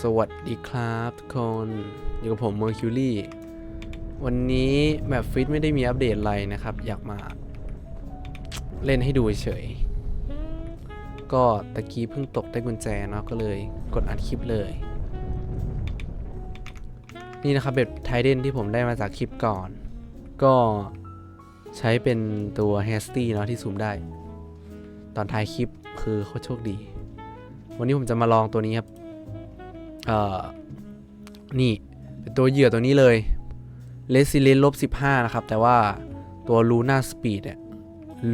สวัสดีครับทุกคน อยู่กับผมเมอร์คิวรี่วันนี้แมปฟิตไม่ได้มีอัปเดตอะไรนะครับ อยากมาเล่นให้ดูเฉยๆก็ตะกี้เพิ่งตกได้กุญแจเนาะก็เลยกดอัดคลิปเลย นี่นะครับเบ็ดไทเดนที่ผมได้มาจากคลิปก่อน ก็ใช้เป็นตัวแฮสตี้เนาะที่ซูมได้ ตอนท้ายคลิปคือโคตรโชคดี วันนี้ผมจะมาลองตัวนี้ครับ เอ่อนี่เป็นตัวเหยื่อตัวนี้เลย r e s i l i e n c e ลบ15นะครับ แต่ว่าตัว Luna Speed เนี่ย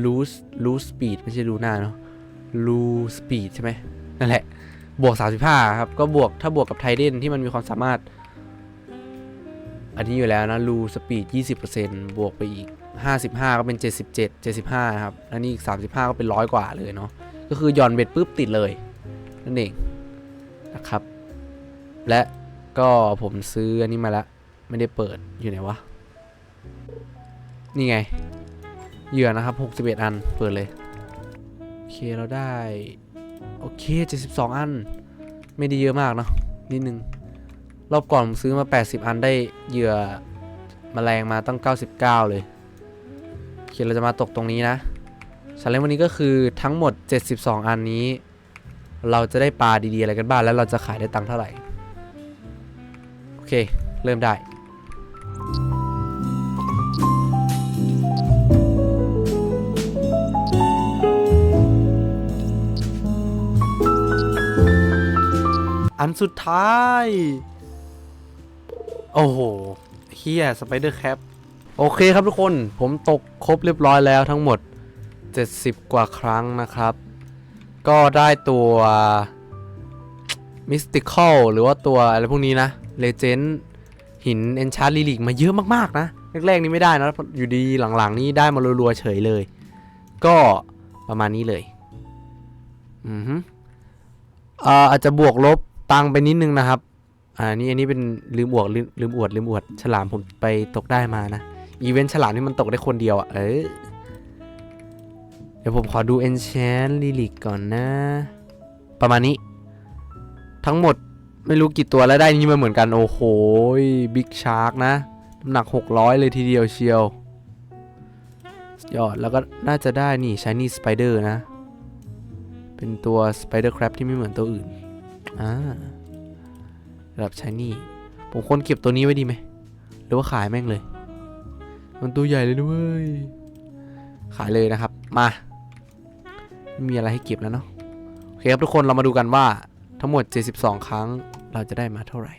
Lose Lose Speed ไม่ใช่ Luna เนาะ Lose Speed ใช่ไหมนั่นแหละ บวก 35 ครับ ก็บวกถ้าบวกกับไทเดนที่มันมีความสามารถ อันนี้อยู่แล้วนะ Lose Speed 20%บวกไปอีก 55 ก็เป็น 77 75นะครับแล้วนี่อีก 35 ก็เป็นร้อยกว่าเลยเนาะก็คือหย่อนเบ็ดปุ๊บติดเลย นั่นเองนะครับ และก็ผมซื้ออันนี้มาแล้วไม่ได้เปิดอยู่ไหนวะ นี่ไง เหยื่อนะครับ 61 อันเปิดเลย โอเคเราได้ โอเค 72 อัน ไม่ได้เยอะมากเนาะนิดนึง รอบก่อนผมซื้อมา 80 อันได้เหยื่อมแมลงมาตั้ง 99 เลยโอเคเราจะมาตกตรงนี้นะชาเลนจ์วันนี้ก็คือทั้งหมด 72 อันนี้ เราจะได้ปลาดีๆอะไรกันบ้างแล้วเราจะขายได้ตังค์เท่าไหร่ เค เริ่มได้ อันสุดท้าย โอ้โหเฮียสไปเดอร์แคปโอเคครับทุกคนผมตกครบเรียบร้อยแล้วทั้งหมด 70 กว่าครั้งนะครับ ก็ได้ตัว Mystical หรือว่าตัวอะไรพวกนี้นะ Legend หิน Enchant Relic มาเยอะมากๆนะแรกๆนี่ไม่ได้นะอยู่ดีหลังๆ นี่ได้มารัวๆเฉยเลย ก็ประมาณนี้เลยอือฮึอ่าอาจจะบวกลบตังค์ไปนิดนึงนะครับอ่านี่อันนี้เป็นลืมอวดลืมลืมอวดลืมอวดฉลามผมไปตกได้มานะอีเวนต์ฉลามที่มันตกได้คนเดียวอะเออเดี๋ยวผมขอดู Enchant Relic ก่อนนะ ประมาณนี้ ทั้งหมด ไม่รู้กี่ตัวแล้วได้นี่มาเหมือนกันโอ้โหบิ๊กชาร์กนะน้ำหนัก 600 เลยทีเดียวเชียวยอดแล้วก็น่าจะได้นี่ Shiny Spider นะ เป็นตัว Spider Crab ที่ไม่เหมือนตัวอื่นอ่าระดับ Shiny ผมควรเก็บตัวนี้ไว้ดีไหมหรือว่าขายแม่งเลย มันตัวใหญ่เลยด้วยขายเลยนะครับมาไม่มีอะไรให้เก็บแล้วเนาะโอเคครับทุกคนเรามาดูกันว่าทั้งหมด 72 ครั้ง เราจะได้มาเท่าไหร่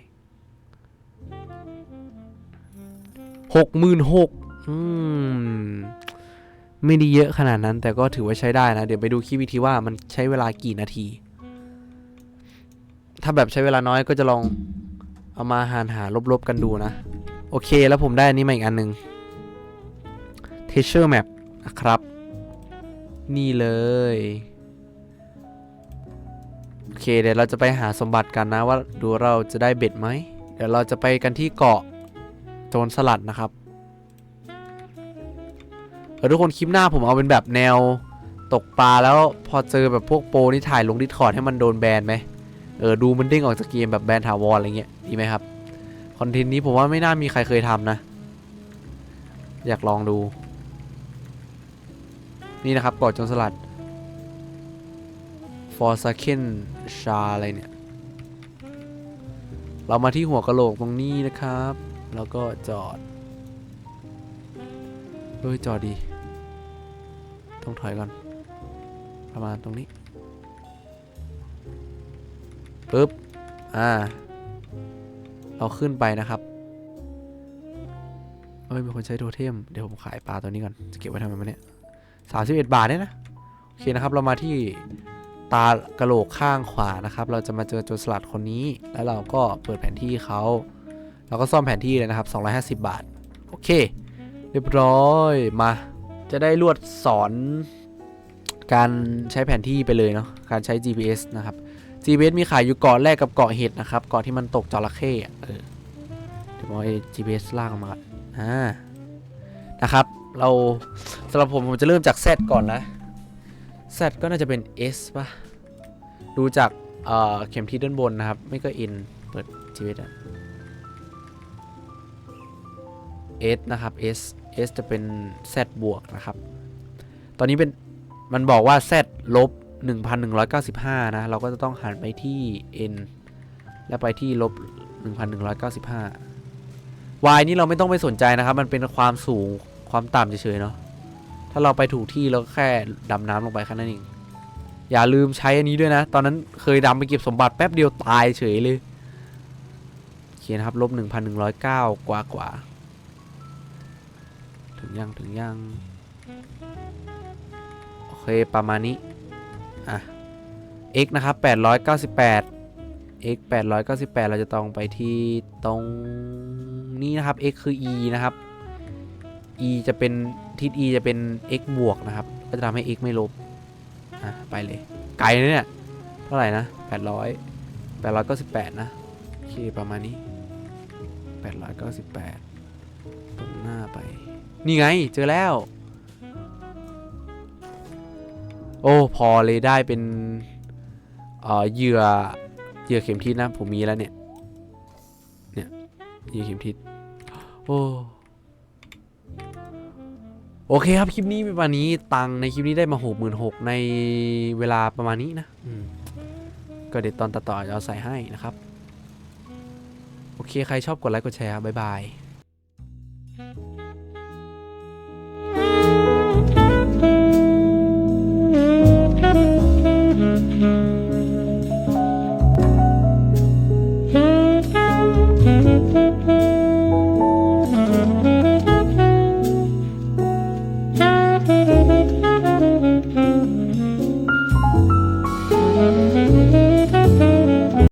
หกหมื่นหกอืมไม่ได้เยอะขนาดนั้นแต่ก็ถือว่าใช้ได้นะ เดี๋ยวไปดูคลิปวิธีว่ามันใช้เวลากี่นาที ถ้าแบบใช้เวลาน้อยก็จะลองเอามาหารหาลบๆกันดูนะ โอเคแล้วผมได้อันนี้มาอีกอันหนึ่ง Treasure Map นะครับ นี่เลย เคเดี๋ยวเราจะไปหาสมบัติกันนะว่าดูเราจะได้เบ็ดไหม เดี๋ยวเราจะไปกันที่เกาะโจรสลัดนะครับเออทุกคนคลิปหน้าผมเอาเป็นแบบแนวตกปลาแล้วพอเจอแบบพวกโปรนี่ถ่ายลงดิสคอร์ดให้มันโดนแบนไหมเออดูมันเด้งออกจากเกมแบบแบนถาวรอะไรเงี้ยดีไหมครับคอนเทนต์นี้ผมว่าไม่น่ามีใครเคยทำนะ อยากลองดู นี่นะครับเกาะโจรสลัด ฟอร์ซาเคนชาอะไรเนี่ย เรามาที่หัวกะโหลกตรงนี้นะครับ แล้วก็จอดเฮ้ยจอดดี ต้องถอยก่อน ประมาณตรงนี้ปึ๊บ อ่า เราขึ้นไปนะครับ เอ้ยมีคนใช้โทเทม เดี๋ยวผมขายปลาตัวนี้ก่อน จะเก็บไว้ทำไมวะเนี่ยสามสิบเอ็ดบาทเนี่ยนะ โอเคนะครับ เรามาที่ ตากระโหลกข้างขวานะครับ เราจะมาเจอโจรสลัดคนนี้ แล้วเราก็เปิดแผนที่เขาเราก็ซ่อมแผนที่เลยนะครับ 250 บาท โอเค เรียบร้อยมา จะได้ลวดสอน การใช้แผนที่ไปเลยเนาะการใช้ GPS นะครับ GPS มีขายอยู่เกาะแรกกับเกาะเห็ดนะครับเกาะที่มันตกจระเข้เออเดี๋ยวมอาไอ้ GPS ลากมาอนอ่านะครับ เราสำหรับผมผมจะเริ่มจาก Z ก่อนนะ Z ก็น่าจะเป็น S ป่ะ ดูจากเเข็มทิศด้านบนนะครับ ไม่ก็ N เปิดชีวิตอะ S นะครับ S S จะเป็น Z บวกนะครับ ตอนนี้เป็นมันบอกว่า Z ลบ 1195 นะ เราก็จะต้องหันไปที่ N และไปที่ลบ 1195 Y นี่เราไม่ต้องไปสนใจนะครับ มันเป็นความสูงความต่ำเฉยๆเนาะ ถ้าเราไปถูกที่เราก็แค่ดำน้ำลงไปแค่นั้นเองอย่าลืมใช้อันนี้ด้วยนะ ตอนนั้นเคยดำไปเก็บสมบัติแป๊บเดียวตายเฉยเลยโอเคนครับลบ1,109กว่ากว่า ถึงยังถึงยัง โอเค ประมาณนี้ อะ x นะครับ898 x 898 เราจะต้องไปที่ตรงนี้นะครับ x คือ e นะครับ e จะเป็นทิศ e จะเป็น x บวกนะครับ ก็จะทำให้ x ไม่ลบอะไปเลย ไกลนะเนี่ย เท่าไหร่นะ 800 898 นะ โอเค ประมาณนี้ 898 ตรงหน้าไป นี่ไง เจอแล้ว โอ้ พอเลยได้เป็นเอ่อเหยื่อเหยื่อเข็มทิศนะ ผมมีแล้วเนี่ย เนี่ยเหยื่อเข็มทิศโอ้ โอเคครับ คลิปนี้ประมาณนี้ตังในคลิปนี้ได้มาหกหมื่นหกในเวลาประมาณนี้นะก็เดี๋ยวตอนต่อจะเอาใส่ให้นะครับ โอเค ใครชอบกดไลค์กดแชร์บ๊ายบาย嗯。